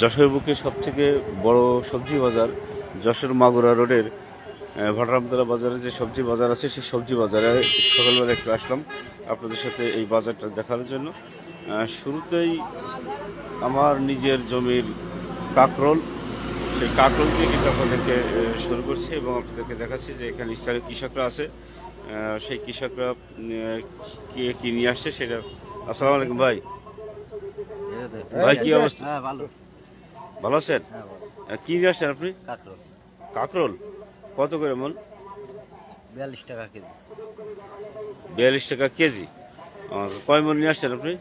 যশোর বুকে সব থেকে বড় সবজি বাজার যশোর মাগুরা রোডের ভটরামতলা বাজারে যে সবজি বাজার আছে, সেই সবজি বাজারে সকালবেলা একটু আসলাম আপনাদের সাথে এই বাজারটা দেখার জন্য। শুরুতেই আমার নিজের জমির কাকরোল, সেই কাকরোল দিয়ে কিন্তু আপনাদেরকে শুরু করছি এবং আপনাদেরকে দেখাচ্ছি যে এখানে স্থানীয় কৃষকরা আছে। সেই কৃষকরা কি কি নিয়ে আসছে সেটা আসসালামু আলাইকুম ভাই। ভাই কি অবস্থা? হ্যাঁ ভালো। ভালো আছেন? হ্যাঁ কি নিয়ে আসছেন আপনি? কাঁকড়ো কাকরোল? কত করে মন? বিয়াল্লিশ টাকা কেজি। বিয়াল্লিশ টাকা কেজি। কয় মন নিয়ে আসছেন আপনি?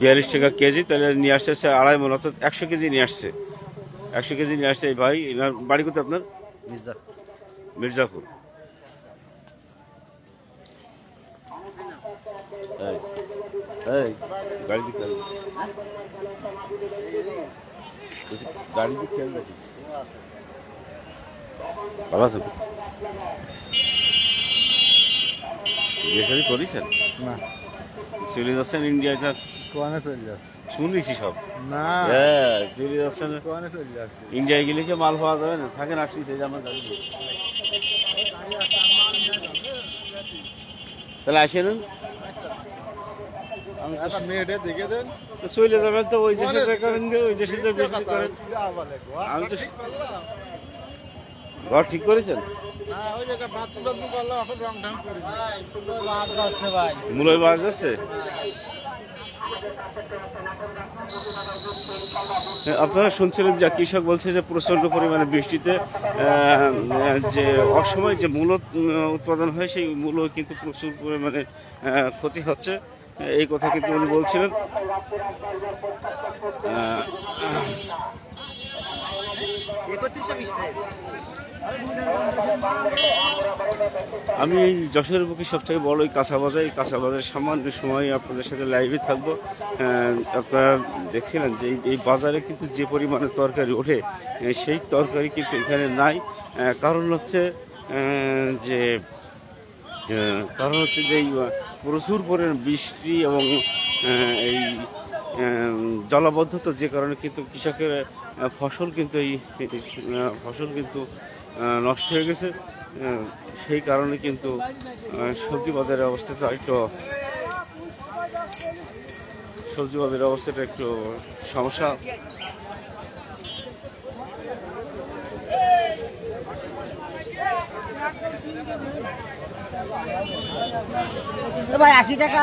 বিয়াল্লিশ টাকা কেজি তাহলে নিয়ে আসছে আড়াই মন অর্থাৎ একশো কেজি নিয়ে আসছে। একশো কেজি নিয়ে আসছে ভাই বাড়ি কোথায় আপনার? মির্জা। মির্জাপুর। গাড়ি দিক খেয়াল রাখিস। বলছি, গাড়ি দিক ভালো আছেন বিয়ে শাদী করেছেন? না। চলে যাচ্ছেন ইন্ডিয়ায় কোয়ানে চলে যাচ্ছে? শুনেছি সব। না। হ্যাঁ চলে যাচ্ছেন। কোয়ানে চলে যাচ্ছে? ইন্ডিয়ায় গেলে কি মাল পাওয়া যাবে না? থাকেন আসছি সেই আমার গাড়ি তাহলে আসেন। চলে যাবেন তো ওই দেশে যা করেন ওই দেশে যা বিক্রি করেন আমি তো ঘর ঠিক করেছেন? করে। মূলয় বাস যাচ্ছে হ্যাঁ, আপনারা শুনছিলেন যে কৃষক বলছে যে প্রচণ্ড পরিমাণে বৃষ্টিতে যে অসময় যে মূল উৎপাদন হয়, সেই মূল কিন্তু প্রচুর পরিমাণে ক্ষতি হচ্ছে। এই কথা কিন্তু উনি বলছিলেন। আমি এই যশোরের বুকে সবথেকে বড় এই কাঁচা বাজার, এই কাঁচা বাজারের সামান্য সময় আপনাদের সাথে লাইভে থাকব। আপনারা দেখছিলেন যে এই- বাজারে কিন্তু যে পরিমাণে তরকারি ওঠে সেই তরকারি কিন্তু এখানে নাই। কারণ হচ্ছে যে কারণ হচ্ছে যে এই প্রচুর পরিমাণে বৃষ্টি এবং এই জলাবদ্ধতা যে কারণে কিন্তু কৃষকের ফসল কিন্তু এই ফসল কিন্তু নষ্ট হয়ে গেছে। সেই কারণে কিন্তু সবজি বাজারের অবস্থাটা একটু সবজি বাজারের অবস্থাটা একটু সমস্যা। ভাই আশি টাকা।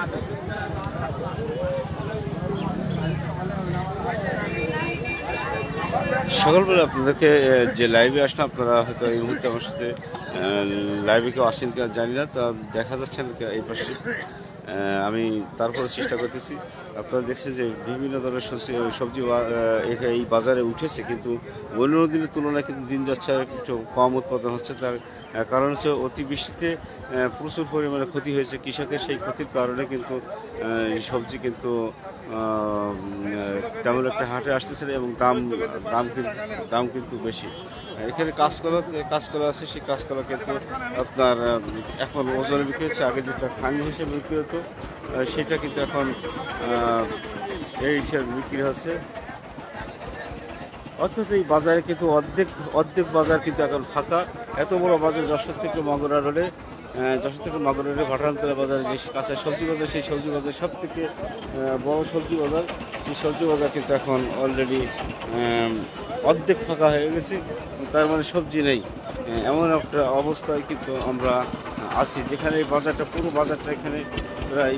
সকালবেলা আপনাদেরকে যে লাইভে আসেন আপনারা হয়তো এই মুহূর্তে আমার সাথে লাইভে কেউ আসেন কিনা জানি না, তা দেখা যাচ্ছে এই পাশে। আমি তারপরে চেষ্টা করতেছি। আপনারা দেখছেন যে বিভিন্ন ধরনের সবজি এই বাজারে উঠেছে, কিন্তু অন্য দিনের তুলনায় কিন্তু দিন যাচ্ছে একটু কম উৎপাদন হচ্ছে। তার কারণ হচ্ছে অতিবৃষ্টিতে প্রচুর পরিমাণে ক্ষতি হয়েছে কৃষকের সেই ক্ষতির কারণে কিন্তু সবজি কিন্তু তেমন একটা হাটে আসতেছে এবং দাম দাম কিন্তু দাম কিন্তু বেশি। এখানে কাঁচকলা কাঁচকলা আছে, সেই কাঁচকলা কিন্তু আপনার এখন ওজনে বিক্রি হচ্ছে, আগে যেটা খানি হিসেবে বিক্রি হতো সেটা কিন্তু এখন এই হিসাবে বিক্রি হচ্ছে। অর্থাৎ এই বাজারে কিন্তু অর্ধেক অর্ধেক বাজার কিন্তু এখন ফাঁকা। এত বড় বাজার যশোর থেকে মগরা রোডে যশোর থেকে মগরা রোডে ভাটান্তরা বাজারে যে কাঁচা সবজি বাজার, সেই সবজি বাজার সব থেকে বড় সবজি বাজার। সেই সবজি বাজার কিন্তু এখন অলরেডি অর্ধেক ফাঁকা হয়ে গেছে। তার মানে সবজি নেই। এমন একটা অবস্থায় কিন্তু আমরা আছি, যেখানে এই বাজারটা, পুরো বাজারটা এখানে প্রায়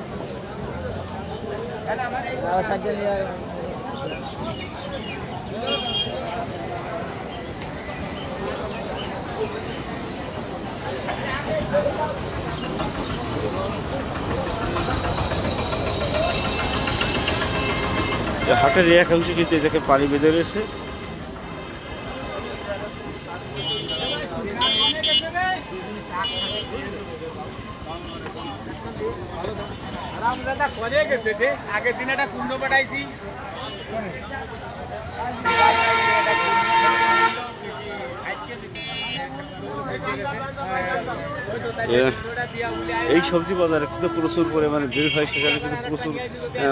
হাটের এক অংশ কিন্তু এটাকে পানি বেঁধে রয়েছে। এই সবজি বাজারে কিন্তু প্রচুর পরিমাণে ভিড় হয়, সেখানে কিন্তু প্রচুর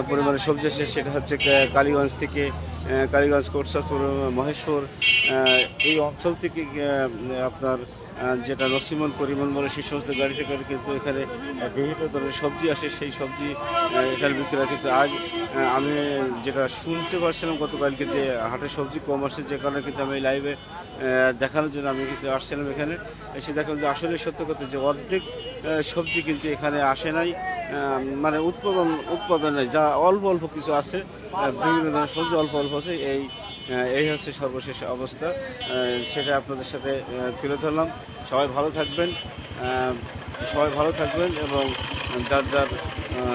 পরিমাণে সবজি আসে। সেটা হচ্ছে কালীগঞ্জ থেকে কালীগঞ্জ কোটসাপুর মহেশ্বর এই অঞ্চল থেকে আপনার যেটা নসিমন পরিমল বলে সেই সমস্ত গাড়িতে করে কিন্তু এখানে বিভিন্ন ধরনের সবজি আসে, সেই সবজি এখানে বিক্রি হয়। কিন্তু আজ আমি যেটা শুনতে পারছিলাম গতকালকে যে হাটের সবজি কম আসে, যে কারণে কিন্তু আমি লাইভে দেখানোর জন্য আমি কিন্তু আসছিলাম এখানে। এসে দেখলাম যে আসলে সত্য কথা যে অর্ধেক সবজি কিন্তু এখানে আসে নাই। মানে উৎপাদন, উৎপাদনে যা অল্প অল্প কিছু আছে বিভিন্ন ধরনের সবজি অল্প অল্প আছে। এই এই হচ্ছে সর্বশেষ অবস্থা। সেটা আপনাদের সাথে তুলে ধরলাম। সবাই ভালো থাকবেন সবাই ভালো থাকবেন এবং যার যার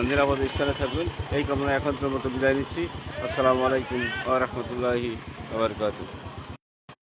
নিরাপদ স্থানে থাকবেন, এই কামনা এখনকার মতো বিদায় নিচ্ছি। আসসালামু আলাইকুম আ রহমতুল্লাহি আবরকাতুহ